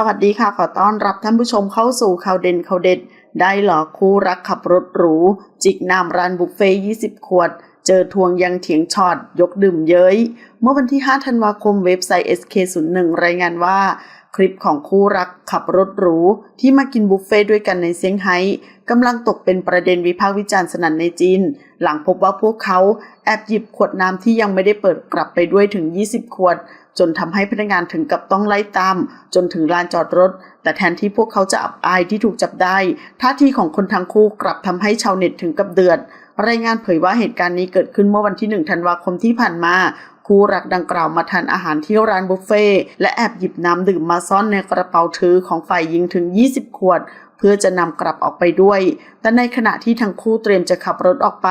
สวัสดีค่ะ ขอต้อนรับท่านผู้ชมเข้าสู่ข่าวเด่นข่าวเด็ด ได้หลอกคู่รักขับรถหรู จิกน้ำร้านบุฟเฟ่20 ขวด เจอทวงยังเถียงช็อตยกดื่มเย้ย เมื่อวันที่ 5 ธันวาคมเว็บไซต์ SK01 รายงานว่า ลิปของคู่รักขับรถหรูที่มากินบุฟเฟ่ด้วยกันในเซี่ยงไฮ้กำลังตกเป็นประเด็นวิพากษ์วิจารณ์สนั่นในจีน หลังพบว่าพวกเขาแอบหยิบขวดน้ำที่ยังไม่ได้เปิดกลับไปด้วยถึง 20 ขวด จนทำให้พนักงานถึงกับต้องไล่ตาม จนถึงลานจอดรถ แต่แทนที่พวกเขาจะอับอายที่ถูกจับได้ ท่าทีของคนทั้งคู่กลับทำให้ชาวเน็ตถึงกับเดือดรายงานเผยว่าเหตุการณ์นี้เกิดขึ้นเมื่อวันที่ 1 ธันวาคมที่ผ่านมา คู่รักดังกล่าวมาทานอาหารที่ร้านบุฟเฟ่และแอบหยิบน้ำดื่มมาซ่อนในกระเป๋าถือของฝ่ายหญิงถึง 20 ขวด เพื่อจะนำกลับออกไปด้วย แต่ในขณะที่ทั้งคู่เตรียมจะขับรถออกไป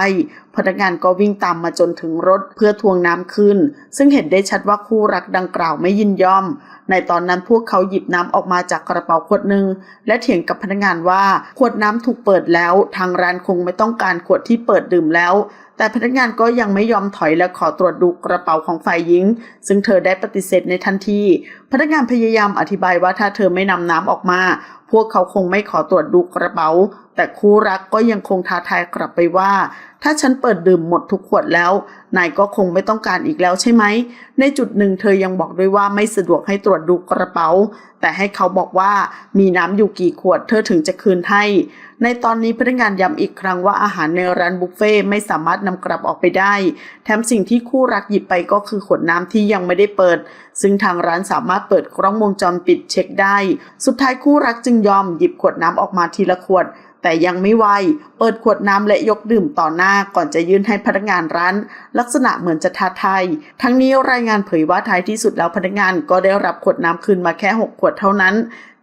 พนักงานก็วิ่งตามมาจนถึงรถเพื่อทวงน้ำคืนซึ่งเห็นได้ชัดว่าคู่รักดังกล่าวไม่ยินยอม ในตอนนั้นพวกเขาหยิบน้ำออกมาจากกระเป๋าขวดหนึ่งและเถียงกับพนักงานว่าขวดน้ำถูกเปิดแล้ว ทางร้านคงไม่ต้องการขวดที่เปิดดื่มแล้ว แต่พนักงานก็ยังไม่ยอมถอยและขอตรวจดูกระเป๋าของฝ่ายหญิง ซึ่งเธอได้ปฏิเสธในทันที พนักงานพยายามอธิบายว่าถ้าเธอไม่นำน้ำออกมา พวกเขาคงไม่ขอตรวจดูกระเป๋า แต่คู่รักก็ยังคงท้าทายกลับไปว่า ถ้าฉันเปิดดื่มหมดทุกขวดแล้ว นายก็คงไม่ต้องการอีกแล้วใช่ไหม ในจุดหนึ่งเธอยังบอกด้วยว่าไม่สะดวกให้ตรวจดูกระเป๋า แต่ให้เขาบอกว่ามีน้ำอยู่กี่ขวดเธอถึงจะคืนให้ ในตอนนี้พนักงานย้ำอีกครั้งว่าอาหารในร้านบุฟเฟ่ไม่สามารถนำกลับออกไปได้ แถมสิ่งที่คู่รักหยิบไปก็คือขวดน้ำที่ยังไม่ได้เปิด ซึ่งทางร้านสามารถเปิดกล้องวงจรปิดเช็คได้ สุดท้ายคู่รักจึงยอมหยิบขวดน้ำออกมาทีละขวดแต่ยังไม่ไว เปิดขวดน้ำและยกดื่มต่อหน้าก่อนจะยื่นให้พนักงานร้าน ลักษณะเหมือนจะท้าทาย ทั้งนี้รายงานเผยว่าท้ายที่สุดแล้วพนักงานก็ได้รับขวดน้ำคืนมาแค่ 6 ขวดเท่านั้น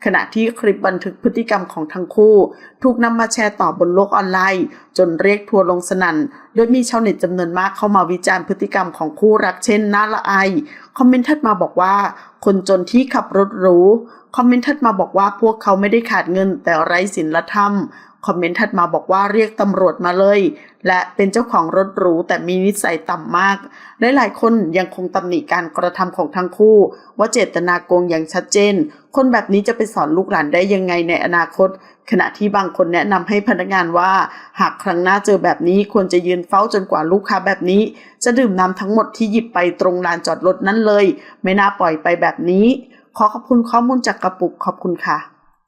ขณะที่คลิปบันทึกพฤติกรรมของทั้งคู่ ถูกนำมาแชร์ต่อบนโลกออนไลน์ จนเรียกทัวลงสนั่น โดยมีชาวเน็ตจำนวนมากเข้ามาวิจารณ์พฤติกรรมของคู่รักเช่นน่าละอายคอมเมนต์ถัดมาบอกว่า คนจนที่ขับรถหรูคอมเมนต์ถัดมาบอกว่าพวกเขาไม่ได้ขาดเงินแต่ไร้ศีลธรรม คอมเมนต์ถัดมาบอกว่าเรียกตำรวจมาเลย และเป็นเจ้าของรถหรูแต่มีนิสัยต่ำมากหลายๆคนยังคงตำหนิการกระทำของทั้งคู่ ว่าเจตนาโกงอย่างชัดเจน คนแบบนี้จะไปสอนลูกหลานได้ยังไงในอนาคต ขณะที่บางคนแนะนำให้พนักงานว่า หากครั้งหน้าเจอแบบนี้ควรจะยืนเฝ้าจนกว่าลูกค้าแบบนี้ จะดื่มน้ำทั้งหมดที่หยิบไปตรงลานจอดรถนั้นเลย ไม่น่าปล่อยไปแบบนี้ ขอขอบคุณข้อมูลจากกระปุกขอบคุณค่ะ